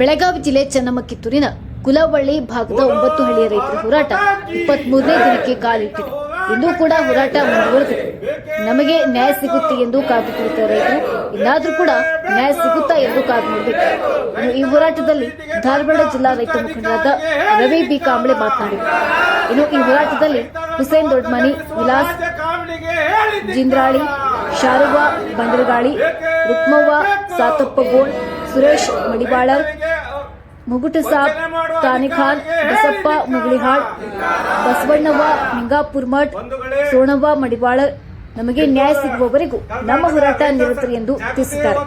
ಬೆಳಗಾವಿ ಜಿಲ್ಲೆ ಚನ್ನಮಕ್ಕಿತ್ತೂರಿನ ಕುಲವಳ್ಳಿ ಭಾಗದ ಒಂಬತ್ತು ಹಳ್ಳಿಯ ರೈತರ ಹೋರಾಟ ಇಪ್ಪತ್ತ್ ಮೂರನೇ ದಿನಕ್ಕೆ ಕಾಲಿಟ್ಟಿದೆ. ಇಂದು ಕೂಡ ಹೋರಾಟ ಮುಂದುವರೆದಿದೆ. ನಮಗೆ ನ್ಯಾಯ ಸಿಗುತ್ತೆ ಎಂದು ಕಾದು ಕುಳಿತ ರೈತರು, ಇನ್ನಾದರೂ ಕೂಡ ನ್ಯಾಯ ಸಿಗುತ್ತಾ ಎಂದು ಕಾದು ನೋಡಬೇಕು ಈ ಹೋರಾಟದಲ್ಲಿ ಧಾರವಾಡ ಜಿಲ್ಲಾ ರೈತ ಮುಖಂಡರಾದ ರವಿ ಬಿ. ಕಾಂಬಳೆ ಮಾತನಾಡಿದರು. ಇನ್ನು ಈ ಹೋರಾಟದಲ್ಲಿ ಹುಸೇನ್ ದೊಡ್ಮನಿ ವಿಲಾಸ್, ಜಿಂದ್ರಾಳಿ, ಶಾರುವ ಬಂಡರಗಾಳಿ ರುಕ್ಮವ್ವ, ಸಾತಪ್ಪ ಗೋಳ್ ಸುರೇಶ್ ಮಡಿವಾಳರ್ ಮುಗುಟಸಾಬ್ ತಾನಿಖಾನ್ ಬಸಪ್ಪ ಮುಗಳಿಹಾಳ್ ಬಸವಣ್ಣವ್ವ ಮಿಂಗಾಪುರ್ಮಠ್ ಸೋಣವ್ವ, ಮಡಿವಾಳ ನಮಗೆ ನ್ಯಾಯ ಸಿಗುವವರೆಗೂ ನಮ್ಮ ಹೋರಾಟ ನಿರಂತರ ಎಂದು ತಿಳಿಸಿದ್ದಾರೆ.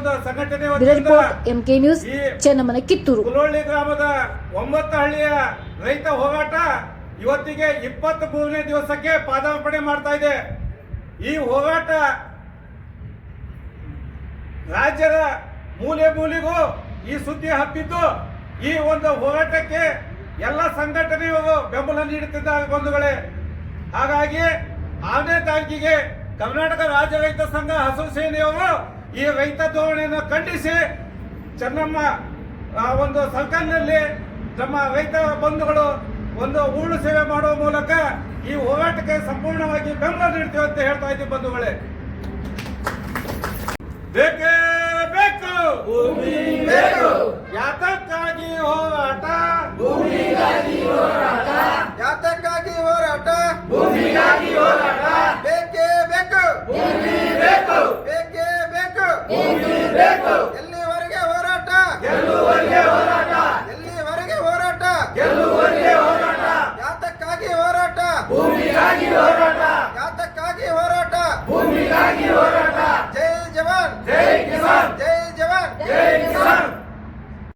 ರಿಪೋರ್ಟ್ ಎಂಕೆ ನ್ಯೂಸ್, ಚೆನ್ನಮ್ಮನ ಕಿತ್ತೂರು. ಗ್ರಾಮದ ಒಂಬತ್ತು ಹಳ್ಳಿಯ ರೈತ ಹೋರಾಟ ಇವತ್ತಿಗೆ ಇಪ್ಪತ್ತ್ ಮೂರನೇ ದಿವಸಕ್ಕೆ ಪಾದಾರ್ಪಣೆ ಮಾಡ್ತಾ ಇದೆ. ಈ ಹೋರಾಟ ರಾಜ್ಯದ ಮೂಲೆ ಮೂಲೆಗೂ ಈ ಸುದ್ದಿ ಹಬ್ಬಿದ್ದು ಈ ಒಂದು ಹೋರಾಟಕ್ಕೆ ಎಲ್ಲ ಸಂಘಟನೆಗಳು ಬೆಂಬಲ ನೀಡುತ್ತಿದ್ದಾರೆ ಬಂಧುಗಳೇ. ಹಾಗಾಗಿ ಆನೆ ತಾಂಕಿಗೆ ಕರ್ನಾಟಕ ರಾಜ್ಯ ರೈತ ಸಂಘ ಹಸಿರು ಸೇನೆಯವರು ಈ ರೈತ ಧೋರಣೆಯನ್ನು ಖಂಡಿಸಿ ಚೆನ್ನಮ್ಮ ಒಂದು ಸರ್ಕಾರದಲ್ಲಿ ನಮ್ಮ ರೈತ ಬಂಧುಗಳು ಒಂದು ಊಳು ಸೇವೆ ಮಾಡುವ ಮೂಲಕ ಈ ಹೋರಾಟಕ್ಕೆ ಸಂಪೂರ್ಣವಾಗಿ ಬೆಂಬಲ ನೀಡ್ತೀವಿ ಅಂತ ಹೇಳ್ತಾ ಇದ್ದೀವಿ ಬಂಧುಗಳೇ. ಬೇಕೇ ಭೂಮಿ ಬೇಕು ಯಾತಕ್ಕಾಗಿ ಹೋರಾಟ? ಭೂಮಿಗಾಗಿ ಹೋರಾಟ. ಯಾತಕ್ಕಾಗಿ ಹೋರಾಟ? ಭೂಮಿಗಾಗಿ ಹೋರಾಟ. ಬೇಕೇ ಬೇಕು. ಭೂಮಿ ಬೇಕು. ಬೇಕೇ ಬೇಕು. ಭೂಮಿ ಬೇಕು.